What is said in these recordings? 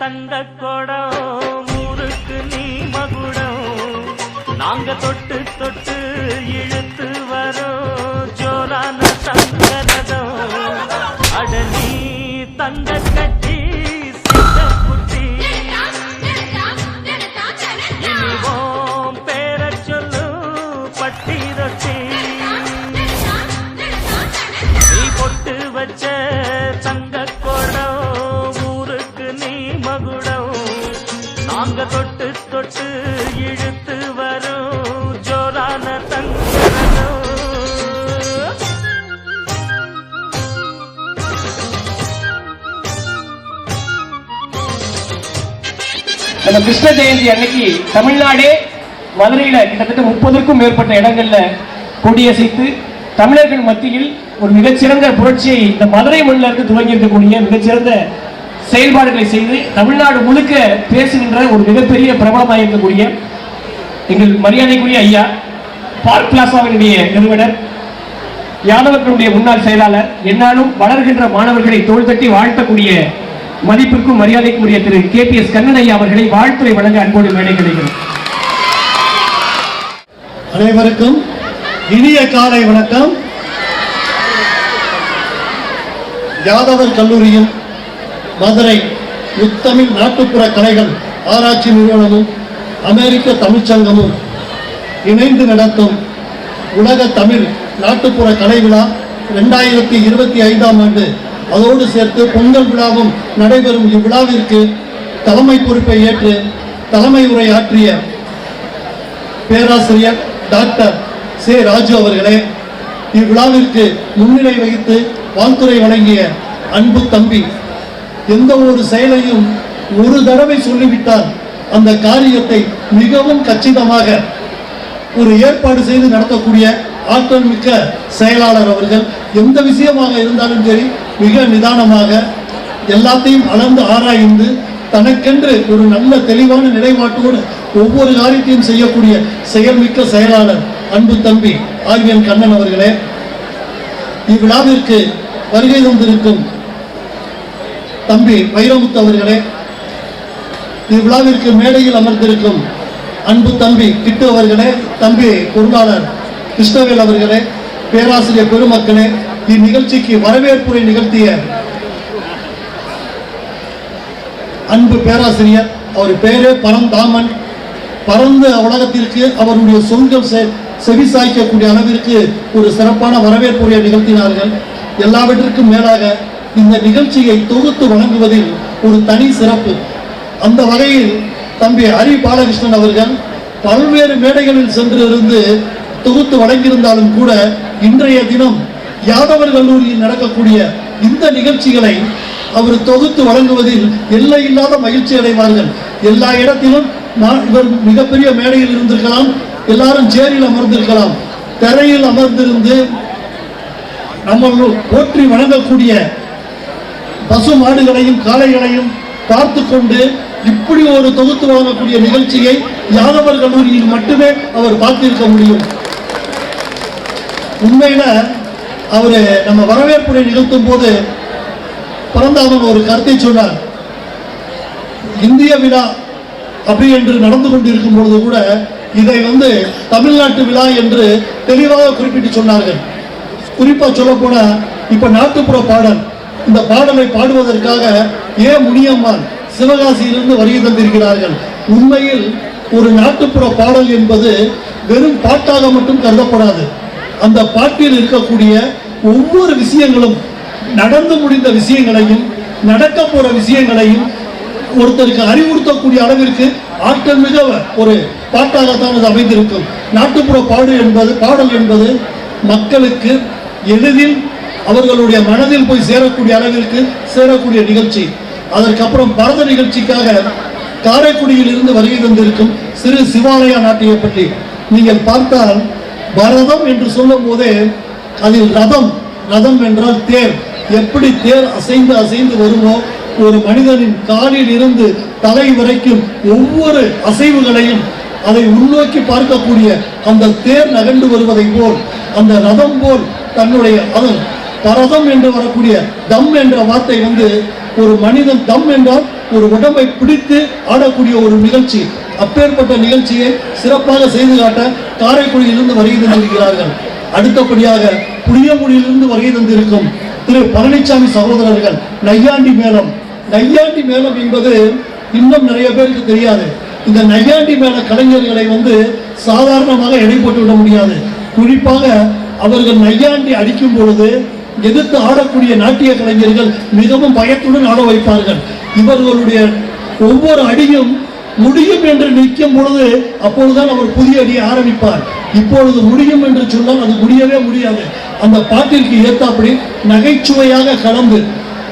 தந்த கொடம் ஊருக்கு நீ மகுடம் நாங்க தொட்டு அந்த கிருஷ்ண ஜெயந்தி அன்னைக்கு தமிழ்நாடே மதுரையில் கிட்டத்தட்ட முப்பதுக்கும் மேற்பட்ட இடங்களில் கொடியசைத்து தமிழர்கள் மத்தியில் ஒரு மிகச்சிறந்த புரட்சியை இந்த மதுரை மண்ணில் இருந்து துவங்கி இருக்கக்கூடிய மிகச்சிறந்த செயல்பாடுகளை செய்து தமிழ்நாடு முழுக்க பேசுகின்ற ஒரு மிகப்பெரிய பிரபலமாக இருக்கக்கூடிய எங்கள் மரியாதைக்குரிய ஐயா பார்க் பிளாசாவினுடைய நிறுவனர் யாதவர்களுடைய முன்னாள் செயலாளர் என்னாலும் வளர்கின்ற மாணவர்களை தோள் தட்டி வாழ்த்தக்கூடிய மதிப்பிற்கும் மரியாதைக்குரிய திரு கே பி எஸ் கண்ணனையா அவர்களை வாழ்த்துறை வழங்க அன்போடு மேடை கிடைக்கிறது. அனைவருக்கும் இனிய காலை வணக்கம். யாதவர் கல்லூரியும் மதுரை முத்தமிழ் நாட்டுப்புற கலைகள் ஆராய்ச்சி நிறுவனமும் அமெரிக்க தமிழ்ச்சங்கமும் இணைந்து நடத்தும் உலக தமிழ் நாட்டுப்புற கலை விழா ரெண்டாயிரத்தி இருபத்தி ஐந்தாம் ஆண்டு அதோடு சேர்த்து பொங்கல் விழாவும் நடைபெறும் இவ்விழாவிற்கு தலைமை பொறுப்பை ஏற்று தலைமை உரை ஆற்றிய பேராசிரியர் டாக்டர் சே ராஜு அவர்களே இவ்விழாவிற்கு முன்னிலை வகித்து வாழ்த்துரை வழங்கிய அன்பு தம்பி எந்த ஒரு செயலையும் ஒரு தடவை சொல்லிவிட்டால் அந்த காரியத்தை மிகவும் கச்சிதமாக ஒரு ஏற்பாடு செய்து நடத்தக்கூடிய ஆற்றல் மிக்க செயலாளர் அவர்கள். எந்த விஷயமாக இருந்தாலும் சரி மிக நிதானமாக எல்லாத்தையும் அளந்து ஆராய்ந்து தனக்கென்று ஒரு நல்ல தெளிவான நிலைப்பாட்டோடு ஒவ்வொரு காரியத்தையும் செய்யக்கூடிய செயல்மிக்க செயலாளர் அன்பு தம்பி ஆர்வியன் கண்ணன் அவர்களே இவ்விழாவிற்கு வருகை தந்திருக்கும் தம்பி வைரமுத்து அவர்களே இவ்விழாவிற்கு மேடையில் அமர்ந்திருக்கும் அன்பு தம்பி கிட்டு அவர்களே தம்பி பொருளாளர் கிருஷ்ணவேல் அவர்களே பேராசிரியர் பெருமக்களே இந்நிகழ்ச்சிக்கு வரவேற்புரை நிகழ்த்திய அன்பு பேராசிரியர் அவர் பேரே பரந்தாமன். பரந்த உலகத்திற்கு அவருடைய சொந்தம் செ- சாய்க்கக்கூடிய அளவிற்கு ஒரு சிறப்பான வரவேற்புரையை நிகழ்த்தினார்கள். எல்லாவற்றிற்கும் மேலாக இந்த நிகழ்ச்சியை தொகுத்து வழங்குவதில் ஒரு தனி சிறப்பு. அந்த வகையில் தம்பி ஹரி பாலகிருஷ்ணன் அவர்கள் பல்வேறு மேடைகளில் சென்று இருந்து தொகுத்து வழங்கியிருந்தாலும் கூட இன்றைய தினம் யாதவர் கல்லூரியில் நடக்கக்கூடிய இந்த நிகழ்ச்சிகளை அவர் தொகுத்து வழங்குவதில் எல்லை இல்லாத மகிழ்ச்சி அடைவார்கள். எல்லா இடத்திலும் நான் இவர் மிகப்பெரிய மேடையில் இருந்திருக்கலாம் எல்லாரும் சேரில் அமர்ந்திருக்கலாம். தரையில் அமர்ந்திருந்து நம்ம போற்றி வணங்கக்கூடிய பசு மாடுகளையும் காளைகளையும் பார்த்து கொண்டு இப்படி ஒரு தொகுத்து வழங்கக்கூடிய நிகழ்ச்சியை யாதவர் கல்லூரியில் மட்டுமே அவர் பார்த்திருக்க முடியும். உண்மையில அவர் நம்ம வரவேற்புரை நிகழ்த்தும் போது பரந்தாமன் ஒரு கருத்தை சொன்னார். இந்திய விழா அப்படி என்று நடந்து கொண்டிருக்கும் பொழுது கூட இதை வந்து தமிழ்நாட்டு விழா என்று தெளிவாக குறிப்பிட்டு சொன்னார்கள். குறிப்பாக சொல்ல போனால் இப்போ நாட்டுப்புற பாடல் இந்த பாடலை பாடுவதற்காக ஏ முனியம்மாள் சிவகாசியிலிருந்து வருகை தந்திருக்கிறார்கள். உண்மையில் ஒரு நாட்டுப்புற பாடல் என்பது வெறும் பாட்டாக மட்டும் கருதப்படாது. அந்த பாட்டில் இருக்கக்கூடிய ஒவ்வொரு விஷயங்களும் நடந்து முடிந்த விஷயங்களையும் நடக்க போற விஷயங்களையும் ஒருத்தருக்கு அறிவுறுத்தக்கூடிய அளவிற்கு ஆற்றல் மிக ஒரு பாட்டாகத்தான் அது அமைந்திருக்கும். நாட்டுப்புற பாடு என்பது பாடல் என்பது மக்களுக்கு எளிதில் அவர்களுடைய மனதில் போய் சேரக்கூடிய அளவிற்கு சேரக்கூடிய நிகழ்ச்சி. அதற்கப்புறம் பரத நிகழ்ச்சிக்காக காரைக்குடியில் இருந்து வருகை தந்திருக்கும் சிறு சிவாலயா நாட்டியை பற்றி நீங்கள் பார்த்தால் பரதம் என்று சொல்லும் போதே அதில் ரதம் ரதம் என்றால் தேர். எப்படி தேர் அசைந்து அசைந்து வருமோ ஒரு மனிதனின் காலில் இருந்து தலை வரைக்கும் ஒவ்வொரு அசைவுகளையும் அதை உள்நோக்கி பார்க்கக்கூடிய அந்த தேர் நகர்ந்து வருவதை போல் அந்த ரதம் போல் தன்னுடைய அது பரதம் என்று வரக்கூடிய தம் என்ற வார்த்தை வந்து ஒரு மனிதன் தம் என்றால் ஒரு உடம்பை பிடித்து ஆடக்கூடிய ஒரு நிகழ்ச்சி. அப்பேற்பட்ட நிகழ்ச்சியை சிறப்பாக செய்து காட்ட காரைக்குடியிலிருந்து வருகை தந்திருக்கிறார்கள். அடுத்தபடியாக புளியங்குடியிலிருந்து வருகை தந்திருக்கும் திரு பழனிசாமி சகோதரர்கள் நையாண்டி மேளம். நையாண்டி மேளம் என்பது இன்னும் நிறைய பேருக்கு தெரியாது. இந்த நையாண்டி மேள கலைஞர்களை வந்து சாதாரணமாக இடைப்பட்டு விட முடியாது. குறிப்பாக அவர்கள் நையாண்டி அடிக்கும் பொழுது எதிர்த்து ஆடக்கூடிய நாட்டிய கலைஞர்கள் மிகவும் பயத்துடன் ஆட வைப்பார்கள். இவர்களுடைய ஒவ்வொரு அடியும் முடியும் என்று நிற்கும் பொழுது அப்பொழுதுதான் அவர் புதிய அடியை ஆரம்பிப்பார். இப்பொழுது முடியும் என்று சொன்னால் அது முடியவே முடியாது. அந்த பாட்டிற்கு ஏத்தாப்படி நகைச்சுவையாக கலந்து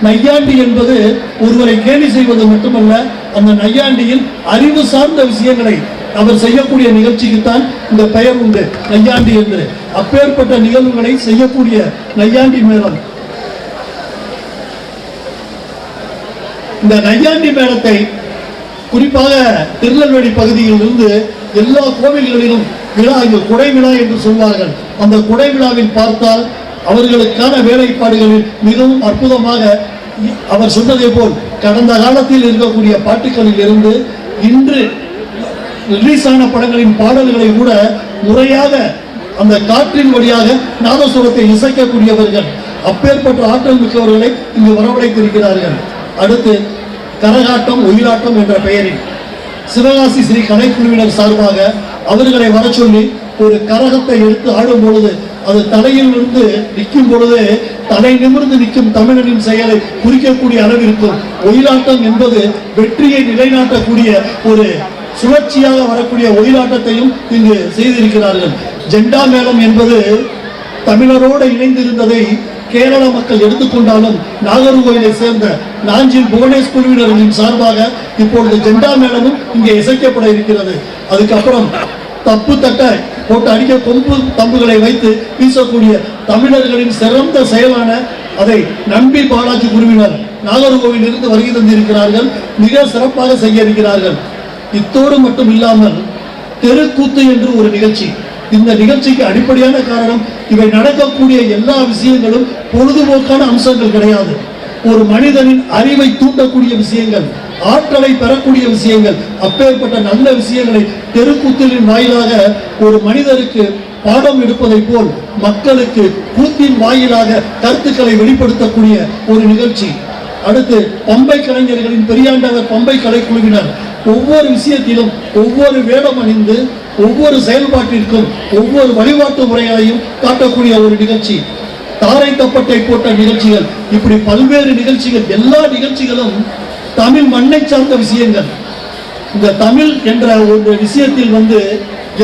நையாண்டி என்பது ஒருவரை கேலி செய்வது மட்டுமல்ல அந்த நையாண்டியில் அறிவு சார்ந்த விஷயங்களை அவர் செய்யக்கூடிய நிகழ்ச்சிக்குத்தான் இந்த பெயர் உண்டு நையாண்டி என்று. அப்பேற்பட்ட நிகழ்வுகளை செய்யக்கூடிய நையாண்டி மேளம். இந்த நையாண்டி மேளத்தை குறிப்பாக திருநெல்வேலி பகுதியில் இருந்து எல்லா கோவில்களிலும் விழா இங்கு குடை விழா என்று சொல்வார்கள். அந்த குடை விழாவில் பார்த்தால் அவர்களுக்கான வேலைப்பாடுகளில் மிகவும் அற்புதமாக அவர் சொன்னதை போல் கடந்த காலத்தில் இருக்கக்கூடிய பாட்டுகளில் இருந்து இன்று ரிலீஸ் ஆன படங்களின் பாடல்களை கூட முறையாக அந்த காற்றின் வழியாக நாதஸ்வரத்தை இசைக்கக்கூடியவர்கள் அப்பேற்பட்ட ஆற்றல் மிக்கவர்களை இங்கு வரவழைத்திருக்கிறார்கள். அடுத்து கரகாட்டம் ஒயிலாட்டம் என்ற பெயரில் சிவகாசி ஸ்ரீ கலைக்குழுவினர் சார்பாக அவர்களை வர சொல்லி ஒரு கரகத்தை எடுத்து ஆடும் பொழுது அது தலையில் இருந்து நிற்கும் பொழுது தலை நிமிர்ந்து நிற்கும் தமிழனின் செயலை குறிக்கக்கூடிய அளவிற்கும் ஒயிலாட்டம் என்பது வெற்றியை நிலைநாட்டக்கூடிய ஒரு சுழற்சியாக வரக்கூடிய ஒயிலாட்டத்தையும் இங்கு செய்திருக்கிறார்கள். ஜெண்டா மேளம் என்பது தமிழரோடு இணைந்திருந்ததை கேரள மக்கள் எடுத்துக்கொண்டாலும் நாகர்கோயிலை சேர்ந்த நாஞ்சில் புவனேஷ் குழுவினர்களின் சார்பாக இப்பொழுது ஜெண்டா மேளமும் இங்கே இசைக்கப்பட இருக்கிறது. அதுக்கப்புறம் தப்பு தட்ட போட்டு அடிக்க கொம்பு தம்புகளை வைத்து வீசக்கூடிய தமிழர்களின் சிறந்த செயலான அதை நம்பி பாலாஜி குழுவினர் நாகர்கோவில் இருந்து வருகை தந்திருக்கிறார்கள். மிக சிறப்பாக செய்ய இருக்கிறார்கள். இத்தோடு மட்டும் இல்லாமல் தெருக்கூத்து என்று ஒரு நிகழ்ச்சி. இந்த நிகழ்ச்சிக்கு அடிப்படையான காரணம் இவை நடக்கக்கூடிய எல்லா விஷயங்களும் பொழுதுபோக்கான அம்சங்கள் கிடையாது. ஒரு மனிதனின் அறிவை தூண்டக்கூடிய விஷயங்கள் ஆற்றலை பெறக்கூடிய விஷயங்கள் அப்பேற்பட்ட நல்ல விஷயங்களை தெருக்கூத்தலின் வாயிலாக ஒரு மனிதருக்கு பாடம் எடுப்பதை போல் மக்களுக்கு கூத்தின் வாயிலாக கருத்துக்களை வெளிப்படுத்தக்கூடிய ஒரு நிகழ்ச்சி. அடுத்து பம்பை கலைஞர்களின் பெரியாண்டவர் பம்பை கலைக்குழுவினர். ஒவ்வொரு விஷயத்திலும் ஒவ்வொரு வேடம் அணிந்து ஒவ்வொரு செயல்பாட்டிற்கும் ஒவ்வொரு வழிபாட்டு முறைகளையும் காட்டக்கூடிய ஒரு நிகழ்ச்சி. தாரை தப்பட்டை போட்ட நிகழ்ச்சிகள் இப்படி பல்வேறு நிகழ்ச்சிகள் எல்லா நிகழ்ச்சிகளும் தமிழ் மண்ணை சார்ந்த விஷயங்கள். இந்த தமிழ் என்ற ஒரு விஷயத்தில் வந்து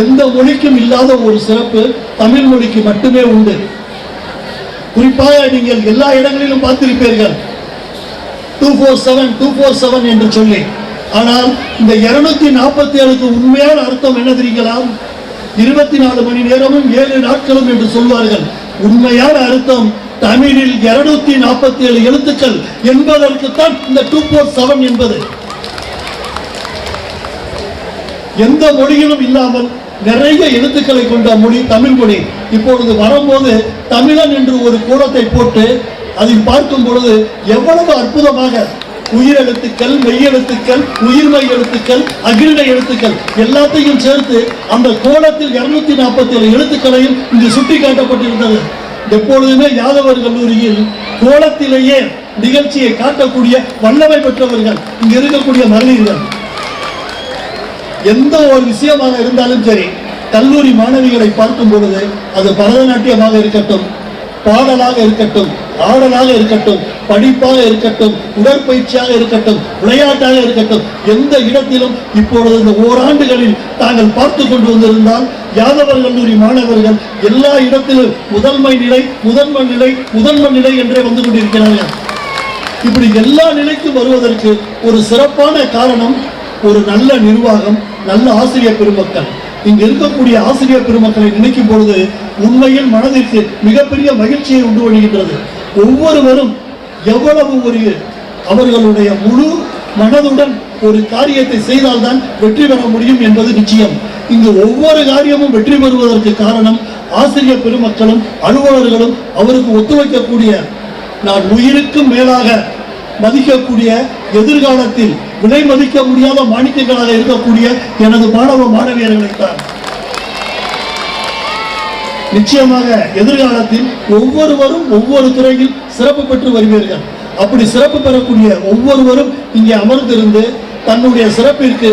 எந்த மொழிக்கும் இல்லாத ஒரு சிறப்பு தமிழ் மொழிக்கு மட்டுமே உண்டு. குறிப்பாக நீங்கள் எல்லா இடங்களிலும் பார்த்திருப்பீர்கள். Two four seven two four seven என்று சொல்லி. ஆனால் இந்த இருநூத்தி நாற்பத்தி ஏழுக்கு உண்மையான அர்த்தம் என்ன தெரியுங்களா இருபத்தி நாலு மணி நேரமும் ஏழு நாட்களும் என்று சொல்வார்கள். உண்மையான அர்த்தம் தமிழில் இருநூத்தி நாற்பத்தி ஏழு எழுத்துக்கள் என்பதற்குத்தான் இந்த டூ போர் செவன் என்பது. எந்த மொழியிலும் இல்லாமல் நிறைய எழுத்துக்களை கொண்ட மொழி தமிழ் மொழி. இப்பொழுது வரும்போது தமிழன் என்று ஒரு கூடத்தை போட்டு அதை பார்க்கும் பொழுது எவ்வளவு அற்புதமாக உயிரெழுத்துக்கள் மெய்யெழுத்துக்கள் உயிர்மெய் எழுத்துக்கள் அகில எழுத்துக்கள் எல்லாத்தையும் சேர்த்து அந்த கோலத்தில் இருநூத்தி நாற்பத்தி ஏழு எழுத்துக்களையும் இங்கு சுட்டி காட்டப்பட்டிருந்தது எப்பொழுதுமே யாதவர் கல்லூரியில் கோலத்திலேயே நிகழ்ச்சியை காட்டக்கூடிய வல்லமை பெற்றவர்கள் இங்கு இருக்கக்கூடிய மகளிர்கள். எந்த ஒரு விஷயமாக இருந்தாலும் சரி கல்லூரி மாணவிகளை பார்க்கும் பொழுது அது பரதநாட்டியமாக இருக்கட்டும் பாடலாக இருக்கட்டும் ஆடலாக இருக்கட்டும் படிப்பாக இருக்கட்டும் உடற்பயிற்சியாக இருக்கட்டும் விளையாட்டாக இருக்கட்டும் எந்த இடத்திலும் இப்பொழுது இந்த ஓராண்டுகளில் தாங்கள் பார்த்து கொண்டு வந்திருந்தால் யாதவர் கல்லூரி மாணவர்கள் எல்லா இடத்திலும் முதன்மை நிலை முதன்மை நிலை முதன்மை நிலை என்றே வந்து கொண்டிருக்கிறார்கள். இப்படி எல்லா நிலைக்கும் வருவதற்கு ஒரு சிறப்பான காரணம் ஒரு நல்ல நிர்வாகம் நல்ல ஆசிரியர் பெருமக்கள். இங்க இருக்கக்கூடிய ஆசிரியர் பெருமக்களை நினைக்கும் பொழுது உண்மையில் மனதிற்கு மிகப்பெரிய மகிழ்ச்சியை உண்டு வருகின்றது ஒவ்வொருவரும் எவ்வளவு ஒரு அவர்களுடைய முழு மனதுடன் ஒரு காரியத்தை செய்தால்தான் வெற்றி பெற முடியும் என்பது நிச்சயம். இங்கு ஒவ்வொரு காரியமும் வெற்றி பெறுவதற்கு காரணம் ஆசிரியர் பெருமக்களும் அலுவலர்களும் அவருக்கு ஒத்துழைக்கக்கூடிய நான் உயிருக்கும் மேலாக மதிக்கக்கூடிய எதிர்காலத்தில் விலை மதிக்க முடியாத மாணிக்கங்களாக இருக்கக்கூடிய எனது மாணவ மாணவியர்களைத்தான் நிச்சயமாக எதிர்காலத்தில் ஒவ்வொருவரும் ஒவ்வொரு துறையில் சிறப்பு பெற்று வருவீர்கள். அப்படி சிறப்பு பெறக்கூடிய ஒவ்வொருவரும் இங்கே அமர்ந்திருந்து தன்னுடைய சிறப்பிற்கு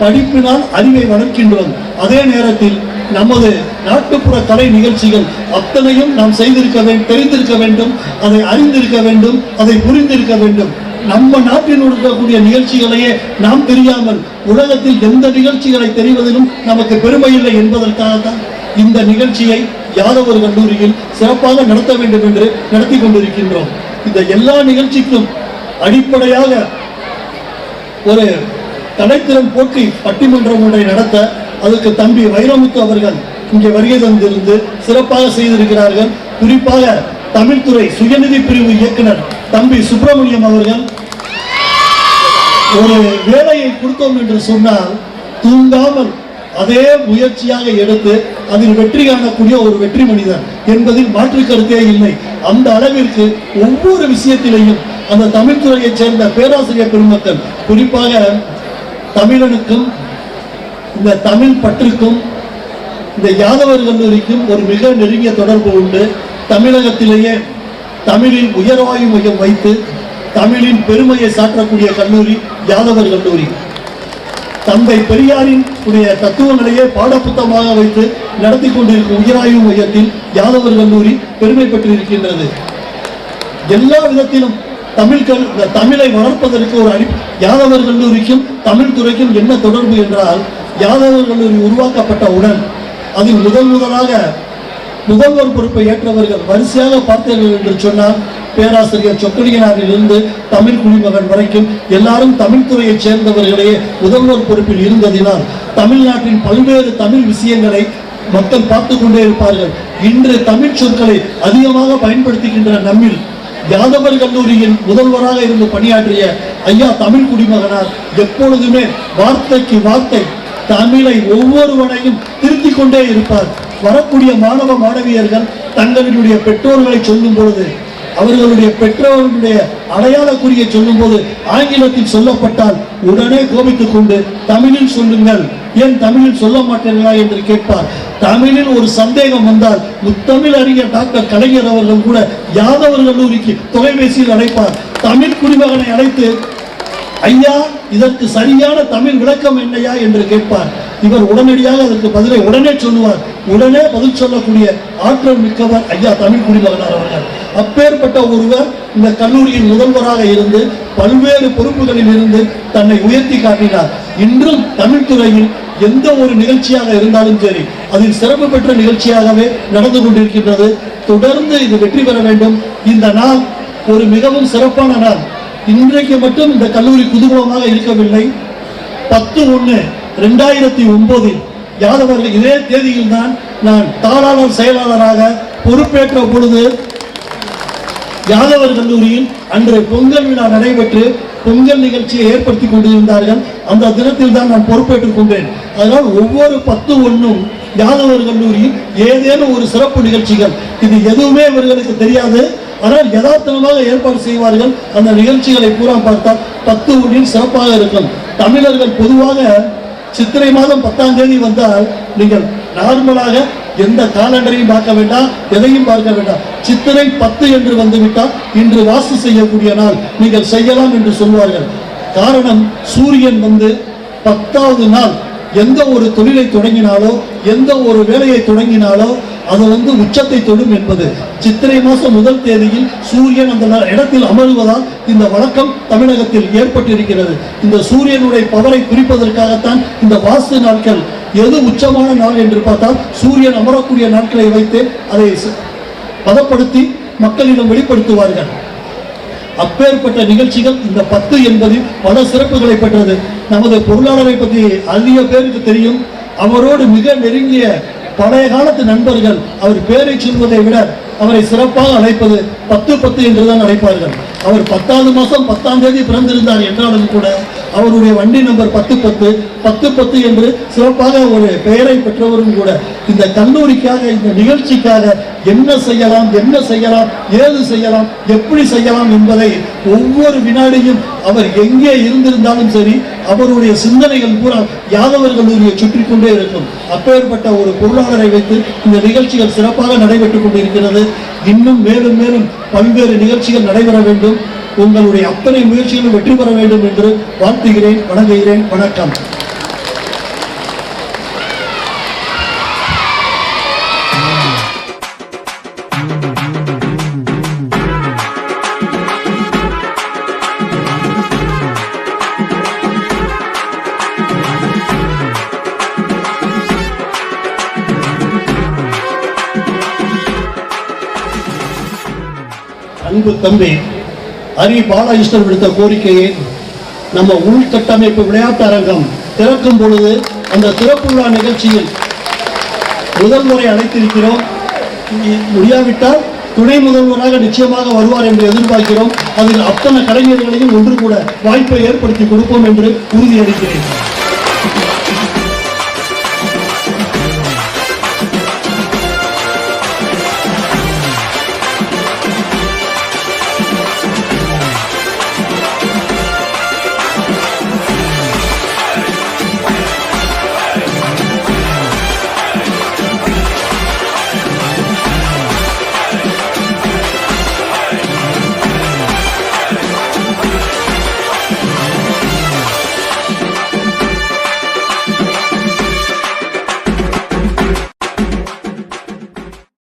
படிப்பினால் அறிவை வளர்க்கின்றோம். அதே நேரத்தில் நமது நாட்டுப்புற கலை நிகழ்ச்சிகள் அத்தனையும் நாம் செய்திருக்க வேண்டும் தெரிந்திருக்க வேண்டும் அதை அறிந்திருக்க வேண்டும் அதை புரிந்திருக்க வேண்டும். நம்ம நாட்டில் இருக்கக்கூடிய நிகழ்ச்சிகளையே நாம் தெரியாமல் உலகத்தில் எந்த நிகழ்ச்சிகளை தெரிவதிலும் நமக்கு பெருமை இல்லை என்பதற்காகத்தான் இந்த நிகழ்ச்சியை யாதவர் கல்லூரியில் சிறப்பாக நடத்த வேண்டும் என்று நடத்தி கொண்டிருக்கின்றோம். இந்த எல்லா நிகழ்ச்சிக்கும் அடிப்படையாக ஒரு கலைத்திறன் போட்டி பட்டிமன்றம் ஒன்றை நடத்த அதற்கு தம்பி வைரமுத்து அவர்கள் இங்கே வருகை தந்திருந்து சிறப்பாக செய்திருக்கிறார்கள். குறிப்பாக தமிழ்துறை சுயநிதி பிரிவு இயக்குனர் தம்பி சுப்பிரமணியம் அவர்கள் ஒரு வேலையை கொடுத்தோம் என்று சொன்னால் தூங்காமல் அதே முயற்சியாக எடுத்து அதில் வெற்றி காணக்கூடிய ஒரு வெற்றி மனிதன் என்பதில் மாற்று கருத்தே இல்லை. அந்த அளவிற்கு ஒவ்வொரு விஷயத்திலையும் அந்த தமிழ்துறையைச் சேர்ந்த பேராசிரியர் பெருமக்கள் குறிப்பாக தமிழனுக்கும் இந்த தமிழ் பற்றுக்கும் இந்த யாதவர் கல்லூரிக்கும் ஒரு மிக நெருங்கிய தொடர்பு உண்டு. தமிழகத்திலேயே தமிழில் உயர்வாயு மையம் வைத்து தமிழின் பெருமையை சாற்றக்கூடிய கல்லூரி யாதவர் கல்லூரி. தந்தை பெரியாரின் உடைய தத்துவங்களையே பாடப்புத்தமாக வைத்து நடத்தி கொண்டிருக்கும் உயிராய்வு மையத்தில் யாதவர் கல்லூரி பெருமை பெற்றிருக்கின்றது. எல்லா விதத்திலும் தமிழ்கள் இந்த தமிழை வளர்ப்பதற்கு ஒரு அடி யாதவர் கல்லூரிக்கும் தமிழ் துறைக்கும் என்ன தொடர்பு என்றால் யாதவர் கல்லூரி உருவாக்கப்பட்டவுடன் அதில் முதல் முதலாக முதல்வர் பொறுப்பை ஏற்றவர்கள் வரிசையாக பார்த்தீர்கள் என்று சொன்னால் பேராசிரியர் சொக்கலியனாரில் இருந்து தமிழ் குடிமகன் வரைக்கும் எல்லாரும் தமிழ் துறையைச் சேர்ந்தவர்களே முதல்வர் பொறுப்பில் இருந்ததினால் தமிழ்நாட்டின் பல்வேறு தமிழ் விஷயங்களை மக்கள் பார்த்து கொண்டே இருப்பார்கள். இன்று தமிழ் சொற்களை அதிகமாக பயன்படுத்துகின்ற நம்மில் யாதவர் கல்லூரியின் முதல்வராக இருந்து பணியாற்றிய ஐயா தமிழ் குடிமகனார் எப்பொழுதுமே வார்த்தைக்கு வார்த்தை தமிழை ஒவ்வொருவனையும் திருத்திக் கொண்டே இருப்பார். வரக்கூடிய மாணவ மாணவியர்கள் தங்களுடைய பெற்றோர்களை சொல்லும் பொழுது அவர்களுடைய பெற்றோர்களுடைய அடையாள குறியை சொல்லும்போது ஆங்கிலத்தில் சொல்லப்பட்டால் உடனே கோபித்துக் கொண்டு தமிழில் சொல்லுங்கள். ஏன் தமிழில் சொல்ல மாட்டீர்களா? என்று கேட்பார். தமிழில் ஒரு சந்தேகம் வந்தால் முத்தமிழ் அறிஞர் டாக்டர் கலைஞர் அவர்கள் கூட யாதவர்கள் கல்லூரிக்கு தொலைபேசியில் அழைப்பார். தமிழ் குடிமகனை அழைத்து ஐயா இதற்கு சரியான தமிழ் விளக்கம் என்னையா என்று கேட்பார். இவர் உடனடியாக அதற்கு பதிலை உடனே சொல்லுவார். உடனே பதில் சொல்லக்கூடிய ஆற்றல் மிக்கவர் ஐயா தமிழ் குடிமகனார் அவர்கள். அப்பேற்பட்ட ஒருவர் இந்த கல்லூரியின் முதல்வராக இருந்து பல்வேறு பொறுப்புகளில் இருந்து தன்னை உயர்த்தி காட்டினார். இன்றும் தமிழ் துறையில் எந்த ஒரு நிகழ்ச்சியாக இருந்தாலும் சரி அதில் சிறப்பு பெற்ற நிகழ்ச்சியாகவே நடந்து கொண்டிருக்கின்றது. தொடர்ந்து இது வெற்றி பெற வேண்டும். இந்த நாள் ஒரு மிகவும் சிறப்பான நாள். இன்றைக்கு மட்டும் இந்த கல்லூரி குதூகலமாக இருக்கவில்லை. பத்து ஒன்று ரெண்டாயிரத்தி ஒன்பதில் யாதவர்கள் இதே தேதியில் தான் நான் தாளாளர் செயலாளராக பொறுப்பேற்ற பொழுது யாதவர் கல்லூரியில் அன்று பொங்கல் விழா நடைபெற்று பொங்கல் நிகழ்ச்சியை ஏற்படுத்தி கொண்டிருந்தார்கள். அந்த தினத்தில் தான் நான் பொறுப்பேற்றுக் கொண்டேன். அதனால் ஒவ்வொரு பத்து ஒன்றும் யாதவர் கல்லூரியில் ஏதேனும் ஒரு சிறப்பு நிகழ்ச்சிகள். இது எதுவுமே இவர்களுக்கு தெரியாது. ஆனால் யதார்த்தமாக ஏற்பாடு செய்வார்கள். அந்த நிகழ்ச்சிகளை பூரா பார்த்தால் பத்து ஒன்றில் சிறப்பாக இருக்கும். தமிழர்கள் பொதுவாக சித்திரை மாதம் பத்தாம் தேதி வந்தால் நீங்கள் நார்மலாக எந்த காலண்டரையும் பார்க்க வேண்டாம் எதையும் பார்க்க வேண்டாம். சித்திரை பத்து என்று வந்துவிட்டால் இன்று வாசு செய்யக்கூடிய நாள். நீங்கள் செய்யலாம் என்று சொல்வார்கள். காரணம் சூரியன் வந்து பத்தாவது நாள் எந்த ஒரு தொழிலை தொடங்கினாலோ எந்த ஒரு வேலையை தொடங்கினாலோ அது வந்து உச்சத்தை தொடும் என்பது. சித்திரை மாதம் முதல் தேதியில் சூரியன் அந்த ந- இடத்தில் அமருவதால் இந்த வழக்கம் தமிழகத்தில் ஏற்பட்டிருக்கிறது. இந்த சூரியனுடைய பவரை குறிப்பதற்காகத்தான் இந்த வாஸ்து நாட்கள் எது உச்சமான நாள் என்று பார்த்தால் சூரியன் அமரக்கூடிய நாட்களை வைத்து அதை பதப்படுத்தி மக்களிடம் வெளிப்படுத்துவார்கள். அப்பேற்பட்ட நிகழ்ச்சிகள் இந்த பத்து என்பதில் பல சிறப்புகளை பெற்றது. நமது பொருளாளரை பற்றி அதிக பேருக்கு தெரியும். அவரோடு மிக நெருங்கிய பழைய காலத்து நண்பர்கள் அவர் பேரை சொல்வதை விட அவரை சிறப்பாக அழைப்பது பத்து பத்து என்றுதான் அழைப்பார்கள். அவர் பத்தாவது மாதம் பத்தாம் தேதி பிறந்திருந்தார் என்றாலும் கூட அவருடைய வண்டி நம்பர் பத்து பத்து பத்து பத்து என்று சிறப்பாக ஒரு பெயரை பெற்றவரும் கூட இந்த கல்லூரிக்காக இந்த நிகழ்ச்சிக்காக என்ன செய்யலாம் என்ன செய்யலாம் ஏது செய்யலாம் எப்படி செய்யலாம் என்பதை ஒவ்வொரு வினாடியும் அவர் எங்கே இருந்திருந்தாலும் சரி அவருடைய சிந்தனைகள் பூரா யாதவர் கல்லூரியை சுற்றி கொண்டே இருக்கும். அப்பேற்பட்ட ஒரு பொருளாதாரை வைத்து இந்த நிகழ்ச்சிகள் சிறப்பாக நடைபெற்றுக் கொண்டிருக்கிறது. இன்னும் மேலும் மேலும் பல்வேறு நிகழ்ச்சிகள் நடைபெற வேண்டும். உங்களுடைய அத்தனை முயற்சிகளும் வெற்றி பெற வேண்டும் என்று வாழ்த்துகிறேன் வணங்குகிறேன் வணக்கம். அன்பு தம்பி ஹரி பாலகிருஷ்ணன் விடுத்த கோரிக்கையை நம்ம உள்கட்டமைப்பு விளையாட்டு அரங்கம் திறக்கும் பொழுது அந்த திறப்பு விழா நிகழ்ச்சியில் முதல் முறை அழைத்திருக்கிறோம். முடியாவிட்டால் துணை முதல்வராக நிச்சயமாக வருவார் என்று எதிர்பார்க்கிறோம். அதில் அத்தனை கலைஞர்களையும் ஒன்று கூட வாய்ப்பை ஏற்படுத்தி கொடுப்போம் என்று உறுதியளிக்கிறேன்.